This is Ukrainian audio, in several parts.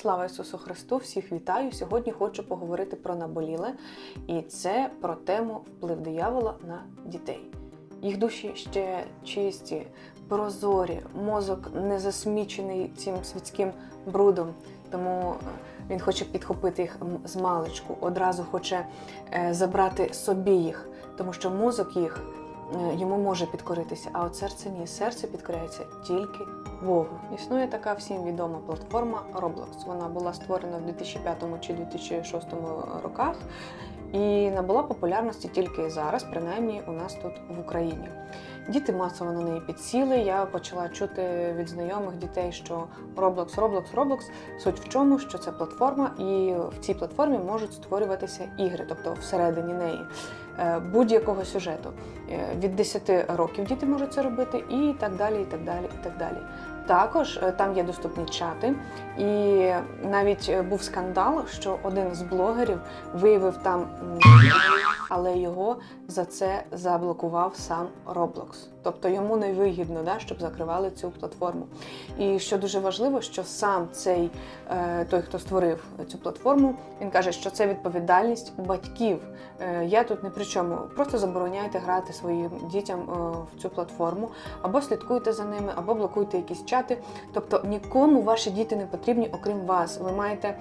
Слава Ісусу Христу! Всіх вітаю! Сьогодні хочу поговорити про наболіле, і це про тему вплив диявола на дітей. Їх душі ще чисті, прозорі, мозок не засмічений цим світським брудом, тому е, він хоче підхопити їх з маличку, одразу хоче е, забрати собі їх, тому що мозок їх йому може підкоритися, а от серце ні. Серце підкоряється тільки Богу. Існує така всім відома платформа Roblox. Вона була створена в 2005 чи 2006 роках і набула популярності тільки зараз, принаймні у нас тут в Україні. Діти масово на неї підсіли. Я почала чути від знайомих дітей, що Roblox, Roblox, Roblox. Суть в чому, що це платформа, і в цій платформі можуть створюватися ігри, тобто всередині неї е, будь-якого сюжету. Е, Від 10 років діти можуть це робити, і так далі, і так далі, і так далі. Також е, там є доступні чати, і навіть е, був скандал, що один з блогерів виявив там, але його за це заблокував сам Roblox. Тобто йому не вигідно, да, щоб закривали цю платформу. І що дуже важливо, що сам цей е, той, хто створив цю платформу, він каже, що це відповідальність батьків. Е, я тут не при чому. Просто забороняйте грати своїм дітям е, в цю платформу, або слідкуйте за ними, або блокуйте якісь чати. Тобто нікому ваші діти не потрібні, окрім вас. Ви маєте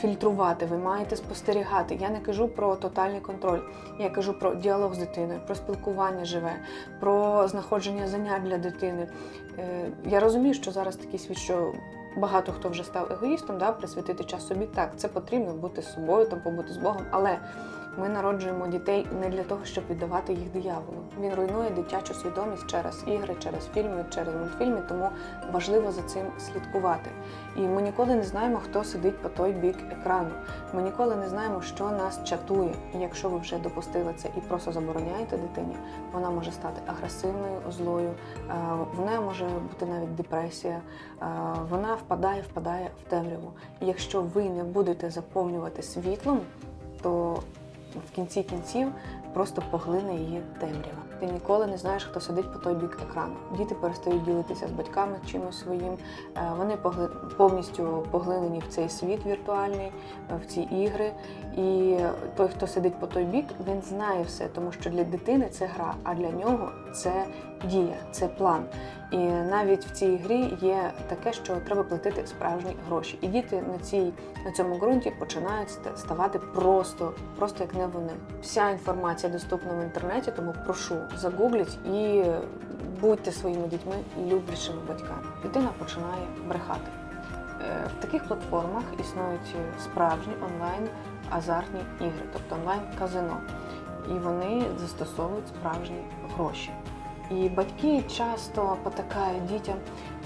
фільтрувати, ви маєте спостерігати. Я не кажу про тотальний контроль, я кажу про діалог з дитиною, про спілкування живе, про знаходження занять для дитини. Е, Я розумію, що зараз такий світ, що багато хто вже став егоїстом, да, присвятити час собі. Так, це потрібно бути з собою, там побути з Богом, але ми народжуємо дітей не для того, щоб віддавати їх дияволу. Він руйнує дитячу свідомість через ігри, через фільми, через мультфільми, тому важливо за цим слідкувати. І ми ніколи не знаємо, хто сидить по той бік екрану. Ми ніколи не знаємо, що нас чатує. І якщо ви вже допустили це і просто забороняєте дитині, вона може стати агресивною, злою, е, в неї може бути навіть депресія, е, вона впадає, впадає в темряву. І якщо ви не будете заповнювати світлом, то в кінці кінців просто поглине її темрява. Ти ніколи не знаєш, хто сидить по той бік екрану. Діти перестають ділитися з батьками чимось своїм. Е, Вони погли- повністю поглинені в цей світ віртуальний, е, в ці ігри. І той, хто сидить по той бік, він знає все, тому що для дитини це гра, а для нього це дія, це план. І навіть в цій грі є таке, що треба платити справжні гроші. І діти на цій на цьому ґрунті починають ставати просто, просто як не вони. Вся інформація доступна в інтернеті, тому прошу загугліть і будьте своїми дітьми люблячими батьками. Дитина починає брехати. Е, В таких платформах існують справжні онлайн азартні ігри, тобто онлайн казино. І вони застосовують справжні гроші. І батьки часто потакають дітям,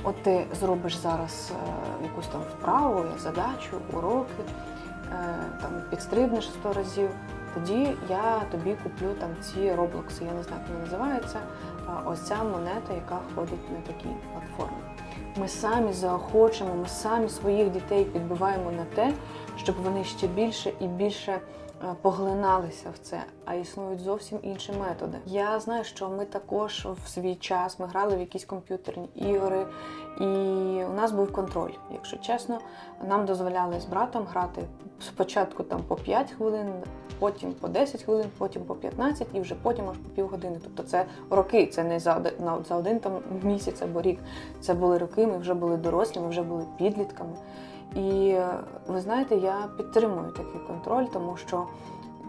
от ти зробиш зараз е, якусь там вправу, задачу, уроки, е, там підстрибнеш сто разів. Тоді я тобі куплю там ці роблокси, я не знаю, як вони називаються. А Ось ця монета, яка ходить на такій платформі. Ми самі заохочимо, ми самі своїх дітей підбиваємо на те, щоб вони ще більше і більше е, поглиналися в це, а існують зовсім інші методи. Я знаю, що ми також в свій час ми грали в якісь комп'ютерні ігри, і у нас був контроль. Якщо чесно, нам дозволяли з братом грати спочатку там по 5 хвилин, потім по 10 хвилин, потім по 15 і вже потім аж по півгодини. Тобто це роки, це не за один, на- за один там місяць або рік. Це були роки, ми вже були дорослі, ми вже були підлітками. І е, ви знаєте, я підтримую такий контроль, тому що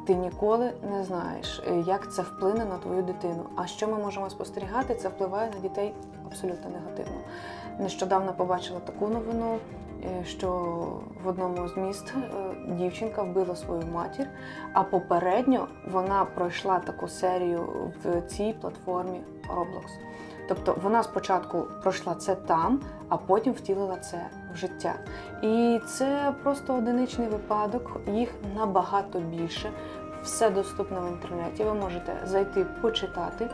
ти ніколи не знаєш, е, як це вплине на твою дитину. А що ми можемо спостерігати, це впливає на дітей абсолютно негативно. Нещодавно побачила таку новину, що в одному з міст е, дівчинка вбила свою матір, а попередньо вона пройшла таку серію в цій платформі Roblox. Тобто вона спочатку пройшла це там, а потім втілила це в життя. І це просто одиничний випадок, їх набагато більше. Все доступно в інтернеті. Ви можете зайти почитати.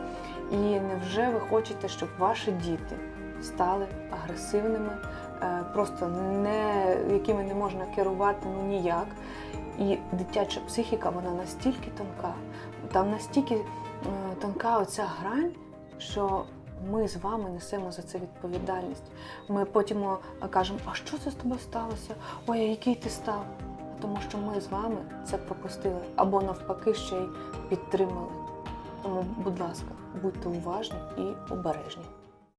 І невже ви хочете, щоб ваші діти стали агресивними, е, просто не якими не можна керувати ну ніяк. І дитяча психіка вона настільки тонка, там настільки е, тонка оця грань, що ми з вами несемо за це відповідальність. Ми потім е, кажемо, а що це з тобою сталося? Ой, а який ти став? Тому що ми з вами це пропустили або навпаки ще й підтримали. Тому, будь ласка, будьте уважні і обережні.